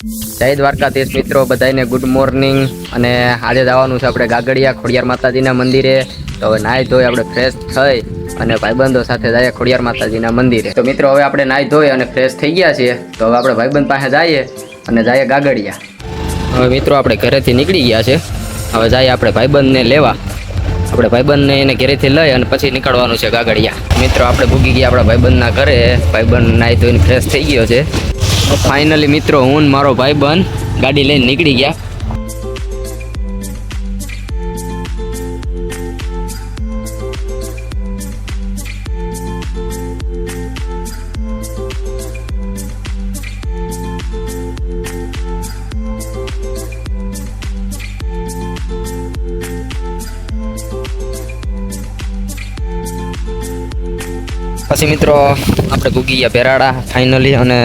જય દ્વારકાધીશ મિત્રો બધાને ગુડ મોર્નિંગ અને આજે જવાનું છે આપણે ગાગડિયા ખોડિયાર માતાજીના મંદિરે. તો હવે નાહી ધોઈ આપણે ફ્રેશ થઈ અને ભાઈબંધો સાથે જઈએ ખોડિયાર માતાજીના મંદિરે. તો મિત્રો, હવે આપણે નાહી ધોઈ અને ફ્રેશ થઈ ગયા છીએ. તો હવે આપણે ભાઈબંધ પાસે જઈએ અને જઈએ ગાગડિયા. હવે મિત્રો, આપણે ઘરેથી નીકળી ગયા છે. હવે જઈએ આપણે ભાઈબંધને લેવા. આપણે ભાઈબંધને એને ઘેરેથી લઈ અને પછી નીકળવાનું છે ગાગડિયા. મિત્રો, આપણે ભૂગી ગયા આપણા ભાઈબંધના ઘરે. ભાઈબંધ નાહી ધોઈને ફ્રેશ થઈ ગયો છે. ફાઇનલી મિત્રો, હું મારો ભાઈબંધ ગાડી લઈને નીકળી ગયા. પછી મિત્રો, આપણે ભૂગી ગયા પેરાડા ફાઇનલી અને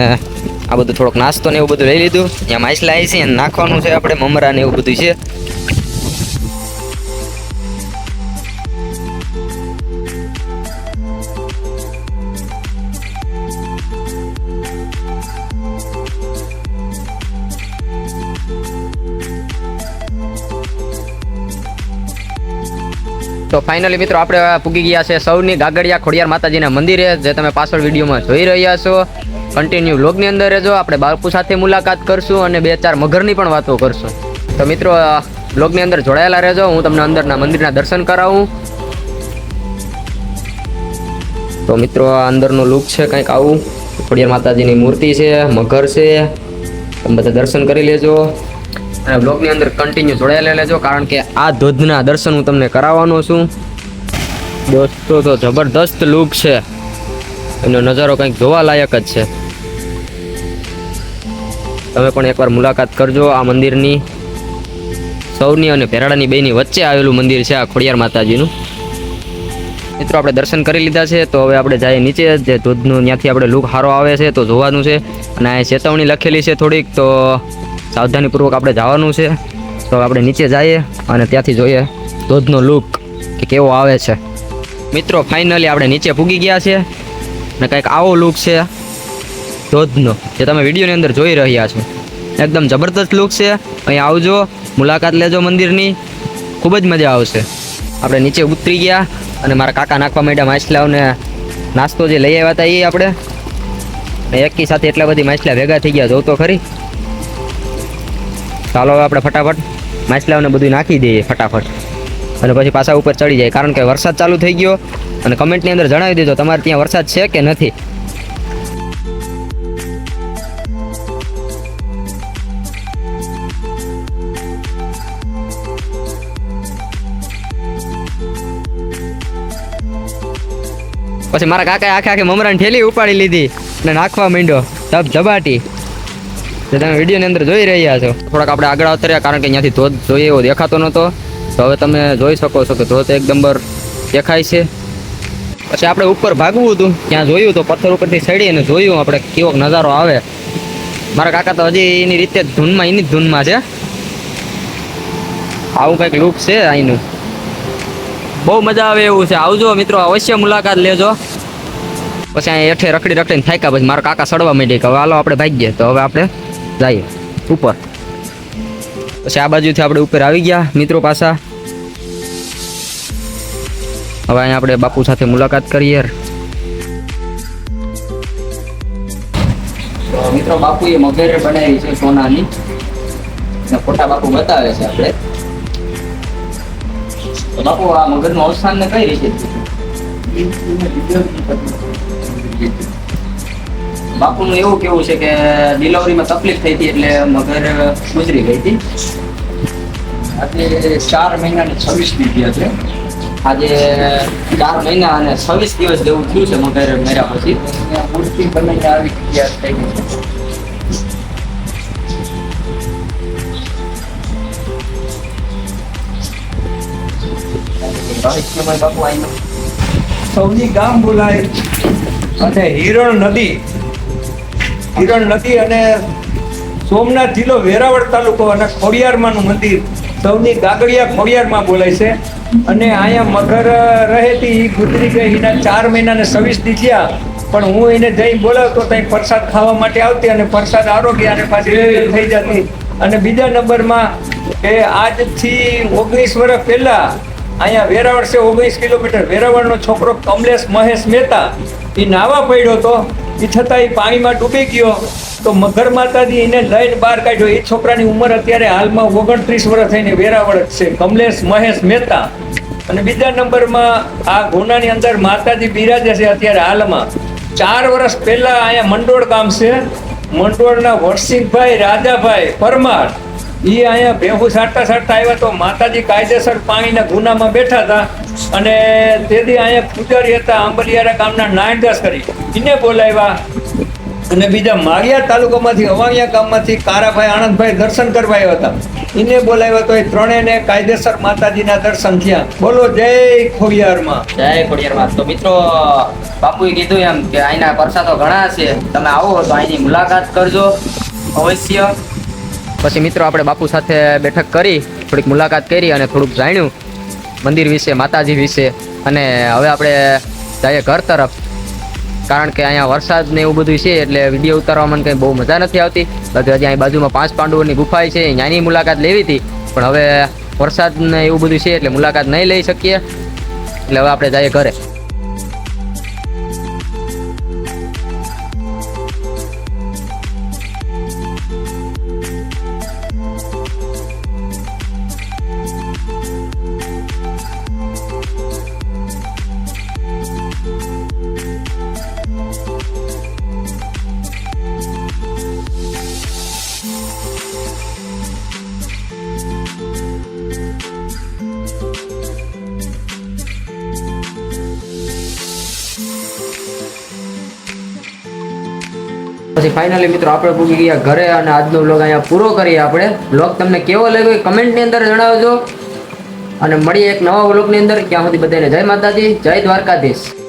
આ બધું થોડોક નાસ્તો ને એવું બધું લઈ લીધું. ત્યાં માછલા આવી છે, નાખવાનું છે આપણે, મમરા ને એવું બધું છે. તો ફાઇનલી મિત્રો આપણે પૂગી ગયા છે સૌની ગાગડિયા ખોડિયાર માતાજીના મંદિરે, જે તમે પાછળ વિડીયોમાં જોઈ રહ્યા છો. કન્ટિન્યુ વ્લોગની અંદર રહેજો, આપણે બાપુ સાથે મુલાકાત કરશું અને બે ચાર મગરની પણ વાતો કરશું. તો મિત્રો બ્લોગની અંદર જોડાયેલા રહેજો, હું તમને અંદરના મંદિરના દર્શન કરાવું. તો મિત્રો, આ અંદરનો લુક છે કંઈક આવું. ખોડિયાર માતાજીની મૂર્તિ છે, મગર છે. તમે બધા દર્શન કરી લેજો. અને બ્લોગની અંદર કન્ટિન્યુ જોડાયેલા લેજો કારણ કે આ ધોધના દર્શન હું તમને કરાવવાનો છું. દોસ્તો, તો જબરદસ્ત લુક છે. એનો નજારો કંઈક જોવા લાયક જ છે. તમે પણ એકવાર મુલાકાત કરજો આ મંદિરની. સૌની અને ભેરાડાની બેની વચ્ચે આવેલું મંદિર છે આ ખોડિયાર માતાજીનું. મિત્રો, આપણે દર્શન કરી લીધા છે, તો હવે આપણે જઈએ નીચે. જે ધોધનું, ત્યાંથી આપણે લુક સારો આવે છે, તો જોવાનું છે. અને આ ચેતવણી લખેલી છે થોડીક, તો સાવધાનીપૂર્વક આપણે જવાનું છે. તો આપણે નીચે જઈએ અને ત્યાંથી જોઈએ ધોધનો લુક કે કેવો આવે છે. મિત્રો ફાઇનલી આપણે નીચે પૂગી ગયા છે અને કંઈક આવો લુક છે ધોધનો, જે તમે વિડીયોની અંદર જોઈ રહ્યા છો. એકદમ જબરદસ્ત લુક છે. અહીં આવજો, મુલાકાત લેજો મંદિરની. ખૂબ જ મજા આવશે. આપણે નીચે ઉતરી ગયા અને મારા કાકા નાખવા માંડ્યા માછલાઓને નાસ્તો જે લઈ આવ્યા હતા એ આપણે. એકી સાથે એટલા બધી માછલા ભેગા થઈ ગયા જોઉં તો ખરી. ચાલો હવે આપણે ફટાફટ માછલાઓને બધું નાખી દઈએ ફટાફટ. અને પછી પાછા ઉપર ચડી જાય. કારણ કે વરસાદ ચાલુ થઈ ગયો. અને કમેન્ટની અંદર જણાવી દેજો, તમારે ત્યાં વરસાદ છે કે નથી? પછી મારા કાકાએ આખે આખી મમરાની ઠેલી ઉપાડી લીધી અને નાખવા માંડ્યો. તબ ઝબાટી જે તમે વિડીયોની અંદર જોઈ રહ્યા છો. થોડાક આપણે આગળ આવતા કારણ કે અહીંયાથી ધોધ જોઈએ એવો દેખાતો નહોતો. તો હવે તમે જોઈ શકો છો કે ધોધ એક નંબર દેખાય છે. પછી આપણે ઉપર ભાગવું હતું, ત્યાં જોયું તો પથ્થર ઉપરથી ચડી અને જોયું આપણે કેવો નજારો આવે. મારા કાકા તો હજી એની રીતે ધૂનમાં, એની જ ધૂનમાં છે. આવું કંઈક લુક છે અહીંનું. બહુ મજા આવે એવું છે. આવજો મિત્રો, અવશ્ય મુલાકાત લેજો. પછી અહીંયા હેઠે રખડી રખડીને થાક્યા પછી મારા કાકા સડવા માંડી કે હવે હાલો આપણે ભાગીએ. તો હવે આપણે જઈએ ઉપર. પછી આ બાજુથી આપણે ઉપર આવી ગયા, મિત્રો પાછા. હવે અહીંયા આપણે બાપુ સાથે મુલાકાત કરીએ. મિત્રો મિત્રો એ મગર બનાવી છે સોનાની. ફોટા બાપુ બતાવે છે આપણે. બાપુ, આ મગરનું અવસાન ને કઈ રીતે બાપુનું એવું કેવું છે કે ડિલિવરીમાં તકલીફ થઈ હતી એટલે મગર ગુજરી ગઈ હતી. આજે ચાર મહિનાની છવ્વીસ દીધી છે. આજે ચાર મહિના અને છવ્વીસ દિવસ જેવું થયું છે મગર મેળા પછી. મૂર્તિ બનાવીને આવી ગયા થઈ ગઈ સૌની ગામ બોલાય. અને હિરણ નદી. હિરણ નદી અને સોમનાથ જિલ્લો વેરાવળ તાલુકો અને ખોડિયારમાંનું મંદિર સૌની ગાગડિયા ખોડિયારમાં બોલાય છે. અને અહીંયા મગર રહેતી એ ગુજરી ગઈ, એના ચાર મહિના ને છવ્વીસ થયા. પણ હું એને જઈ બોલાવતો ત્યાં પ્રસાદ ખાવા માટે આવતી અને પ્રસાદ આરોગ્ય અને પાછી થઈ જતી. અને બીજા નંબરમાં કે આજથી ઓગણીસ વર્ષ પહેલાં અહીંયા વેરાવળ છે ઓગણીસ કિલોમીટર. વેરાવળનો છોકરો કમલેશ મહેશ મહેતા. એ નાવા પડ્યો હતો. એ છતાં એ પાણીમાં ડૂબી ગયો. તો મગર માતાજી એને લઈને બહાર કાઢ્યો. એ છોકરાની ઉંમર અત્યારે હાલમાં ઓગણત્રીસ વર્ષ થઈને વેરાવળ છે. કમલેશ મહેશ મહેતા. અને બીજા નંબરમાં આ ગુનાની અંદર માતાજી બિરાજે છે અત્યારે હાલમાં. ચાર વર્ષ પહેલા અહીંયા મંડોળ ગામ છે. મંડોળના વરસિંહભાઈ, રાજાભાઈ, પરમાર એ અહીંયા ભેહું સાટતા સાટતા આવ્યા તો માતાજી કાયદેસર પાણીના ગુનામાં બેઠા હતા અને તેથી અહીંયા પૂજારી હતા આંબલિયારા ગામના નાયણદાસ કરી. એને બોલાવ્યા અને બીજા માળિયા તાલુકામાંથી અવાણિયા ગામમાંથી કારાભાઈ આનંદભાઈ દર્શન કરવા આવ્યા હતા. એને બોલાવ્યા તો એ ત્રણેયને કાયદેસર માતાજીના દર્શન થયા. બોલો, જય ખોડિયારમાં. જય ખોડિયારમાં. તો મિત્રો, બાપુએ કીધું એમ કે અહીંના પરસાદો ઘણા છે. તમે આવો તો અહીંની મુલાકાત કરજો. અવશ્ય. પછી મિત્રો આપણે બાપુ સાથે બેઠક કરી, થોડીક મુલાકાત કરી અને થોડુંક જાણ્યું મંદિર વિશે, માતાજી વિશે. અને હવે આપણે જઈએ ઘર તરફ. કારણ કે અહીંયા વરસાદ ને એવું બધું છે એટલે વીડિયો ઉતારવામાં કંઈ બહુ મજા નથી આવતી. બાકી હજી અહીં બાજુમાં પાંચ પાંડવોની ગુફાઈ છે ત્યાંની મુલાકાત લેવી હતી. પણ હવે વરસાદ ને એવું બધું છે એટલે મુલાકાત નહીં લઈ શકીએ. એટલે હવે આપણે જઈએ ઘરે. ફાઇનલી મિત્રો, આપણે પૂગી ગયા. ઘરે અને આજનો બ્લોગ અહીંયા પૂરો કરીએ આપણે. બ્લોગ તમને કેવો લાગ્યો કમેન્ટની અંદર જણાવજો. અને મળીએ એક નવા બ્લોગની અંદર. ક્યાં સુધી બધાને જય માતાજી, જય દ્વારકાધીશ.